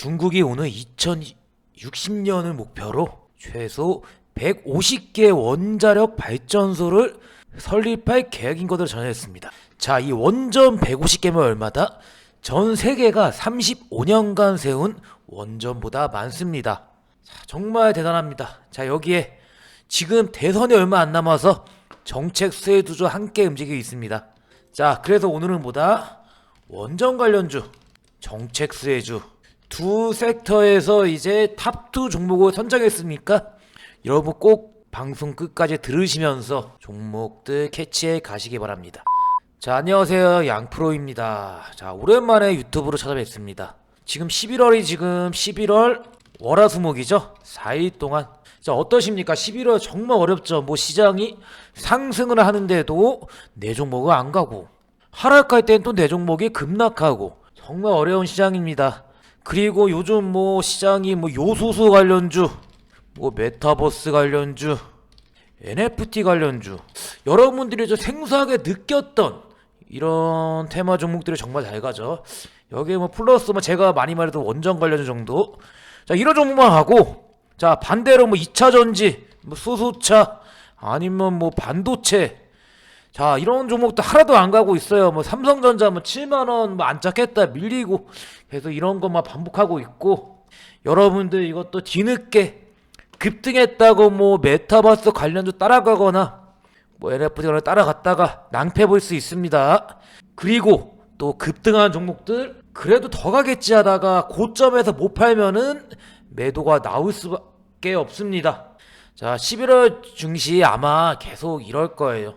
중국이 오늘 2060년을 목표로 최소 150개 원자력 발전소를 설립할 계획인 것으로 전해졌습니다. 자, 이 원전 150개면 얼마다? 전 세계가 35년간 세운 원전보다 많습니다. 자, 정말 대단합니다. 자, 여기에 지금 대선이 얼마 안 남아서 정책 수혜주도 함께 움직이고 있습니다. 자, 그래서 오늘은 보다 원전 관련주, 정책 수혜주 두 섹터에서 이제 탑2 종목을 선정했으니까 여러분 꼭 방송 끝까지 들으시면서 종목들 캐치해 가시기 바랍니다. 자, 안녕하세요. 양프로입니다. 자, 오랜만에 유튜브로 찾아뵙습니다. 지금 11월이 지금 11월 월화수목이죠? 4일 동안. 자, 어떠십니까? 11월 정말 어렵죠? 뭐 시장이 상승을 하는데도 내 종목은 안 가고, 하락할 땐 또 내 종목이 급락하고, 정말 어려운 시장입니다. 그리고 요즘 뭐 시장이 뭐 요소수 관련주, 뭐 메타버스 관련주, NFT 관련주, 여러분들이 저 생소하게 느꼈던 이런 테마 종목들이 정말 잘 가죠. 여기에 뭐 플러스 뭐 제가 많이 말해도 원전 관련주 정도. 자, 이런 종목만 하고 자, 반대로 뭐 2차 전지, 뭐 수소차 아니면 뭐 반도체 자, 이런 종목도 하나도 안 가고 있어요. 뭐 삼성전자 뭐 7만 원뭐 안착했다 밀리고 계속 이런 것만 반복하고 있고 여러분들 이것도 뒤늦게 급등했다고 뭐 메타버스 관련주 따라가거나 뭐 NFT를 따라갔다가 낭패 볼 수 있습니다. 그리고 또 급등한 종목들 그래도 더 가겠지 하다가 고점에서 못 팔면은 매도가 나올 수밖에 없습니다. 자, 11월 중시 아마 계속 이럴 거예요.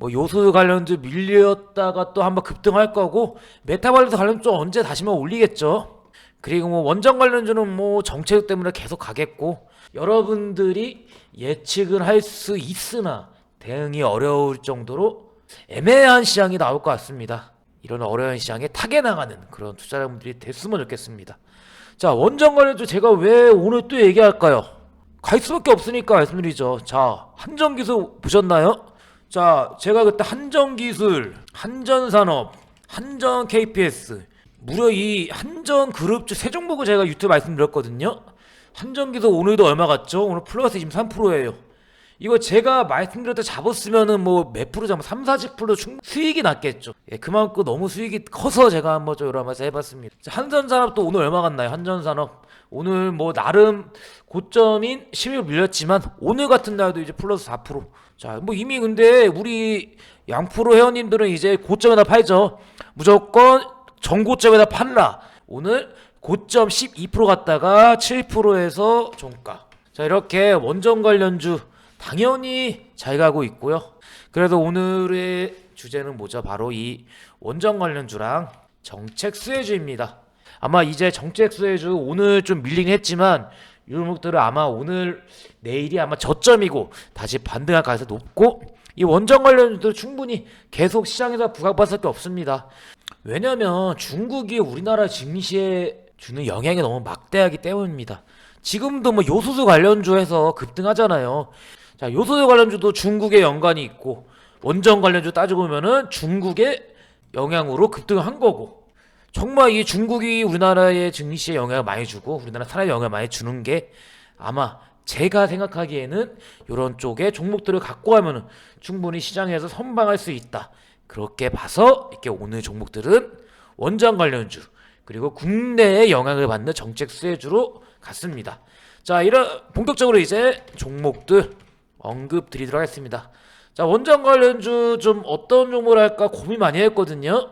뭐 요소 관련주 밀렸다가 또 한번 급등할 거고 메타버스 관련주 언제 다시 만 올리겠죠. 그리고 뭐 원전 관련주는 뭐 정책 때문에 계속 가겠고 여러분들이 예측은 할수 있으나 대응이 어려울 정도로 애매한 시장이 나올 것 같습니다. 이런 어려운 시장에 타게 나가는 그런 투자자분들이 됐으면 좋겠습니다. 자 원전 관련주 제가 왜 오늘 또 얘기할까요? 갈 수밖에 없으니까 말씀드리죠. 자 한전기술 보셨나요? 자 제가 그때 한전기술, 한전산업, 한전 KPS 무려 이 한전 그룹주 세 종목을 제가 유튜브 말씀드렸거든요. 한전기술 오늘도 얼마 갔죠? 오늘 플러스 23%예요. 이거 제가 말씀드렸다 잡았으면은 뭐 몇 프로 잡으면 3, 40% 충, 수익이 났겠죠. 예, 그만큼 너무 수익이 커서 제가 한번 좀 가지 해봤습니다. 자, 한전산업도 오늘 얼마 갔나요? 한전산업 오늘 뭐 나름 고점인 10일 밀렸지만 오늘 같은 날도 이제 플러스 4%. 자, 뭐 이미 근데 우리 양프로 회원님들은 이제 고점에다 팔죠. 무조건 전고점에다 팔라. 오늘 고점 12% 갔다가 7%에서 종가. 자, 이렇게 원전 관련주 당연히 잘 가고 있고요. 그래서 오늘의 주제는 뭐죠? 바로 이 원전 관련주랑 정책 수혜주입니다. 아마 이제 정책 수혜주 오늘 좀 밀리긴 했지만 이 종목들은 아마 오늘 내일이 아마 저점이고 다시 반등할 가능성이 높고 이 원전 관련주도 충분히 계속 시장에서 부각받을 수밖에 없습니다. 왜냐면 중국이 우리나라 증시에 주는 영향이 너무 막대하기 때문입니다. 지금도 뭐 요소수 관련주에서 급등하잖아요. 자, 요소수 관련주도 중국에 연관이 있고 원전 관련주 따지고 보면은 중국의 영향으로 급등한 거고 정말 이 중국이 우리나라의 증시에 영향을 많이 주고 우리나라 산업에 영향을 많이 주는 게 아마 제가 생각하기에는 이런 쪽에 종목들을 갖고 가면은 충분히 시장에서 선방할 수 있다. 그렇게 봐서 이렇게 오늘 종목들은 원전 관련주 그리고 국내에 영향을 받는 정책 수혜주로 갔습니다. 자, 이런 본격적으로 이제 종목들 언급 드리도록 하겠습니다. 자, 원전 관련주 좀 어떤 종목을 할까 고민 많이 했거든요.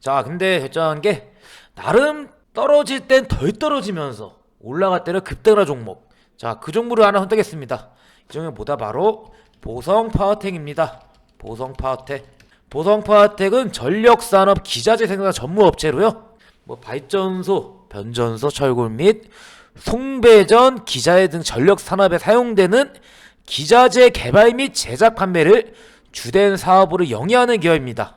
자, 근데 결정한 게 나름 떨어질 땐 덜 떨어지면서 올라갈 때는 급등하는 종목. 자, 그 종목을 하나 선택했습니다. 이 종목이 뭐다 바로 보성 파워텍입니다. 보성 파워텍. 보성 파워텍은 전력산업 기자재 생산 전문 업체로요. 뭐 발전소, 변전소, 철골 및 송배전, 기자재 등 전력 산업에 사용되는 기자재 개발 및 제작 판매를 주된 사업으로 영위하는 기업입니다.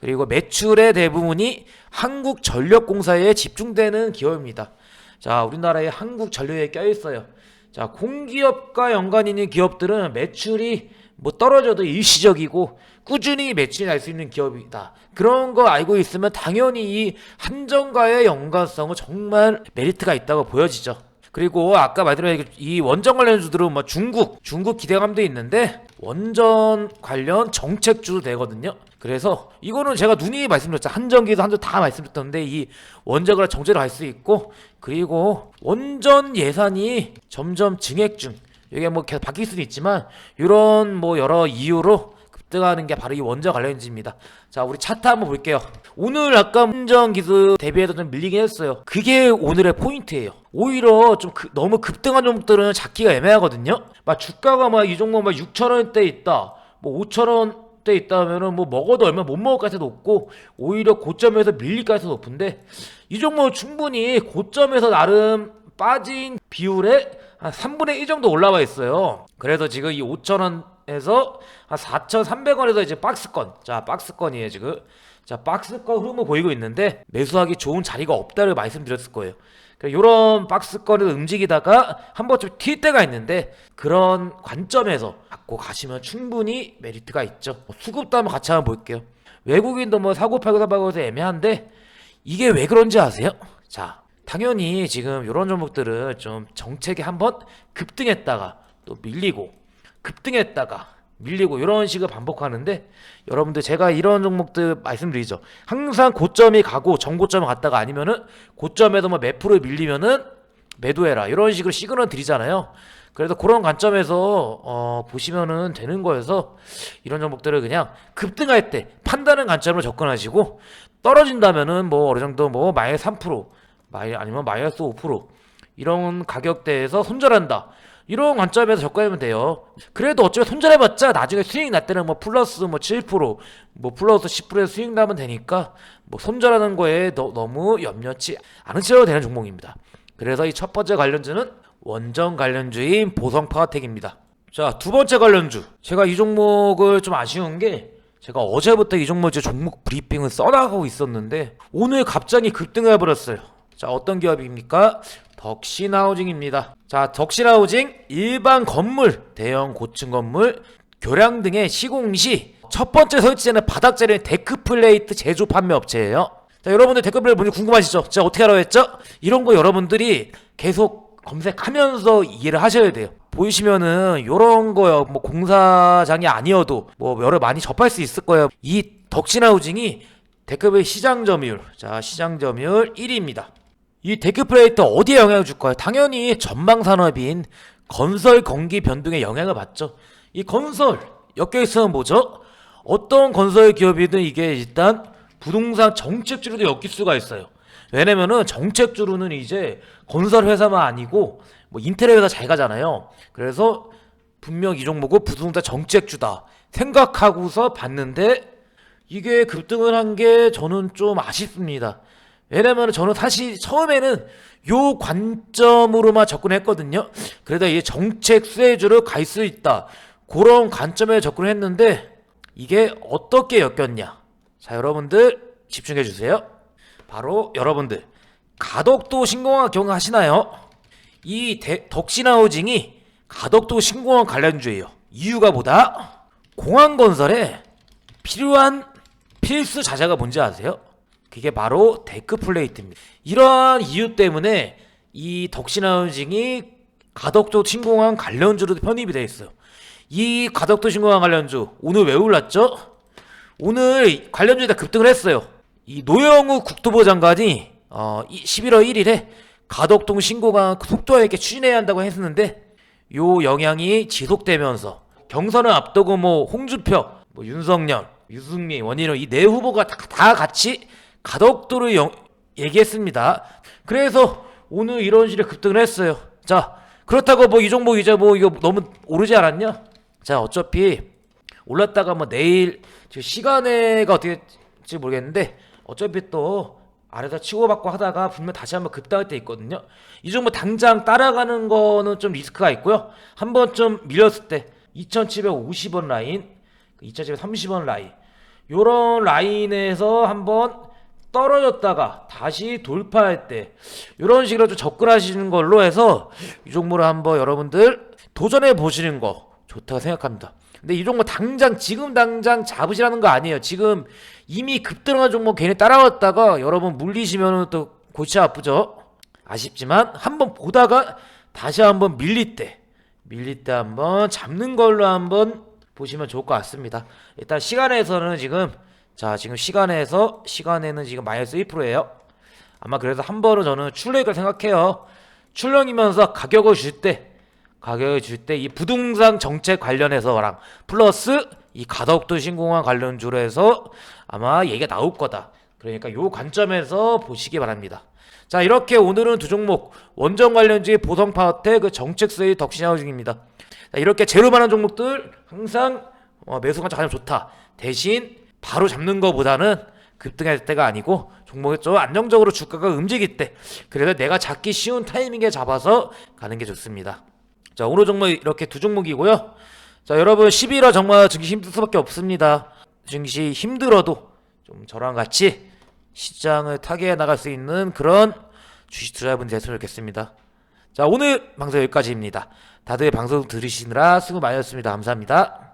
그리고 매출의 대부분이 한국전력공사에 집중되는 기업입니다. 자, 우리나라의 한국전력에 껴 있어요. 자, 공기업과 연관 있는 기업들은 매출이 뭐 떨어져도 일시적이고 꾸준히 매출이 날 수 있는 기업이다. 그런 거 알고 있으면 당연히 이 한정과의 연관성은 정말 메리트가 있다고 보여지죠. 그리고 아까 말씀드린 이 원전 관련주들은 뭐 중국, 중국 기대감도 있는데 원전 관련 정책주도 되거든요. 그래서 이거는 제가 눈이 말씀드렸죠. 한전기도 한전 다 말씀드렸던데 이 원전을 정제로 갈수 있고 그리고 원전 예산이 점점 증액 중 이게 뭐 계속 바뀔 수는 있지만 이런 뭐 여러 이유로 급등하는 게 바로 이 원전 관련주입니다. 자, 우리 차트 한번 볼게요. 오늘 아까 원전 기수 대비해서 좀 밀리긴 했어요. 그게 오늘의 포인트예요. 오히려 좀 그- 너무 급등한 종목들은 잡기가 애매하거든요. 막 주가가 막 이 종목 막 6천 원대 있다, 뭐 5천 원대 있다면은 뭐 먹어도 얼마 못 먹을 가능성이 높고 오히려 고점에서 밀릴 가능성이 높은데 이 종목 은 충분히 고점에서 나름 빠진 비율에 한 3분의 1 정도 올라와 있어요. 그래서 지금 이 5,000원 에서 한 4,300원에서 이제 박스권. 자, 박스권이에요, 지금. 자, 박스권 흐름을 보이고 있는데 매수하기 좋은 자리가 없다를 말씀드렸을 거예요. 이런 박스권을 움직이다가 한 번쯤 튈 때가 있는데 그런 관점에서 갖고 가시면 충분히 메리트가 있죠. 뭐 수급도 한번 같이 한번 볼게요. 외국인도 뭐 사고 팔고 사고 해서 애매한데 이게 왜 그런지 아세요? 자, 당연히 지금 이런 종목들은 좀 정책이 한번 급등했다가 또 밀리고 급등했다가 밀리고 이런 식을 반복하는데 여러분들 제가 이런 종목들 말씀드리죠. 항상 고점이 가고 정고점에 갔다가 아니면은 고점에도 뭐몇 프로 밀리면은 매도해라 이런 식으로 시그널 드리잖아요. 그래서 그런 관점에서 어, 보시면은 되는 거여서 이런 종목들을 그냥 급등할 때 판단하는 관점으로 접근하시고 떨어진다면은 뭐 어느 정도 뭐 마이너스 3% 마이 아니면 마이너스 5% 이런 가격대에서 손절한다. 이런 관점에서 접근하면 돼요. 그래도 어차피 손절해봤자 나중에 수익 날 때는 뭐 플러스 뭐 7%, 뭐 플러스 10%의 수익 나면 되니까 뭐 손절하는 거에 너, 너무 염려치 않으셔도 되는 종목입니다. 그래서 이 첫 번째 관련주는 원전 관련주인 보성 파워텍입니다. 자, 두 번째 관련주. 제가 이 종목을 좀 아쉬운 게 제가 어제부터 이 종목 제 종목 브리핑을 써나가고 있었는데 오늘 갑자기 급등해 버렸어요. 자, 어떤 기업입니까? 덕신하우징입니다. 자, 덕신하우징 일반 건물, 대형 고층 건물, 교량 등의 시공 시 첫 번째 설치되는 바닥 재련 데크 플레이트 제조 판매 업체예요. 자, 여러분들 댓글 플레이 뭔지 궁금하시죠? 제가 어떻게 알아야 했죠? 이런 거 여러분들이 계속 검색하면서 이해를 하셔야 돼요. 보이시면은 요런 거요. 뭐 공사장이 아니어도 뭐 여러 많이 접할 수 있을 거예요. 이 덕신하우징이 데크플레이 시장 점유율. 자, 시장 점유율 1위입니다. 이 데크플레이트 어디에 영향을 줄까요? 당연히 전방 산업인 건설 경기 변동에 영향을 받죠. 이 건설 엮여 있으면 뭐죠? 어떤 건설 기업이든 이게 일단 부동산 정책주로도 엮일 수가 있어요. 왜냐면은 정책주로는 이제 건설 회사만 아니고 뭐 인테리어 회사 잘 가잖아요. 그래서 분명 이 종목은 부동산 정책주다 생각하고서 봤는데 이게 급등을 한 게 저는 좀 아쉽습니다. 왜냐면 저는 사실 처음에는 요 관점으로만 접근했거든요. 그러다 이게 정책 수혜주로 갈 수 있다. 그런 관점에 접근했는데 이게 어떻게 엮였냐? 자, 여러분들 집중해 주세요. 바로 여러분들 가덕도 신공항 기억하시나요? 이 대- 덕신하우징이 가덕도 신공항 관련주예요. 이유가 뭐다? 공항 건설에 필요한 필수 자재가 뭔지 아세요? 그게 바로 데크 플레이트입니다. 이러한 이유 때문에 이 덕신하우징이 가덕도 신공항 관련주로 편입이 되어 있어요. 이 가덕도 신공항 관련주 오늘 왜 올랐죠? 오늘 관련주에 다 급등을 했어요. 이 노영우 국토부 장관이 어, 이 11월 1일에 가덕동 신공항 속도와 있게 추진해야 한다고 했었는데 요 영향이 지속되면서 경선을 앞두고 뭐 홍준표, 뭐 윤석열, 유승민, 원희룡 이 네 후보가 다, 다 같이 가덕도를 영- 얘기했습니다. 그래서 오늘 이런 식의 급등을 했어요. 자 그렇다고 뭐 이 종목 이제 뭐 이거 너무 오르지 않았냐? 자 어차피 올랐다가 뭐 내일 지금 시간에가 어떻게 될지 모르겠는데 어차피 또 아래서 치고받고 하다가 분명 다시 한번 급등할 때 있거든요. 이 정도 당장 따라가는 거는 좀 리스크가 있고요. 한 번 좀 밀렸을 때 2,750원 라인, 2,730원 라인 요런 라인에서 한번 떨어졌다가 다시 돌파할 때 이런 식으로 좀 접근하시는 걸로 해서 이 종목을 한번 여러분들 도전해 보시는 거 좋다고 생각합니다. 근데 이 종목 당장 지금 당장 잡으시라는 거 아니에요. 지금 이미 급등한 종목 괜히 따라왔다가 여러분 물리시면은 또 골치 아프죠. 아쉽지만 한번 보다가 다시 한번 밀릴 때 밀릴 때 한번 잡는 걸로 한번 보시면 좋을 것 같습니다. 일단 시간에서는 지금 자 지금 시간에서 시간에는 지금 마이너스 1%예요. 아마 그래서 한 번은 저는 출렁이를 생각해요. 출렁이면서 가격을 줄 때 가격을 줄 때 이 부동산 정책 관련해서랑 플러스 이 가덕도 신공항 관련주로 해서 아마 얘기가 나올 거다. 그러니까 요 관점에서 보시기 바랍니다. 자 이렇게 오늘은 두 종목 원전 관련주의 보성 파워텍 그 정책 수의 덕신하우 중입니다. 자, 이렇게 제로만한 종목들 항상 어, 매수가 가장 좋다. 대신 바로 잡는 것보다는 급등할 때가 아니고 종목이 좀 안정적으로 주가가 움직일 때 그래서 내가 잡기 쉬운 타이밍에 잡아서 가는 게 좋습니다. 자 오늘 종목 이렇게 두 종목이고요. 자 여러분 11화 정말 증시 힘들 수밖에 없습니다. 증시 힘들어도 좀 저랑 같이 시장을 타개해 나갈 수 있는 그런 주식 투자분 됐으면 좋겠습니다. 자 오늘 방송 여기까지입니다. 다들 방송 들으시느라 수고 많으셨습니다. 감사합니다.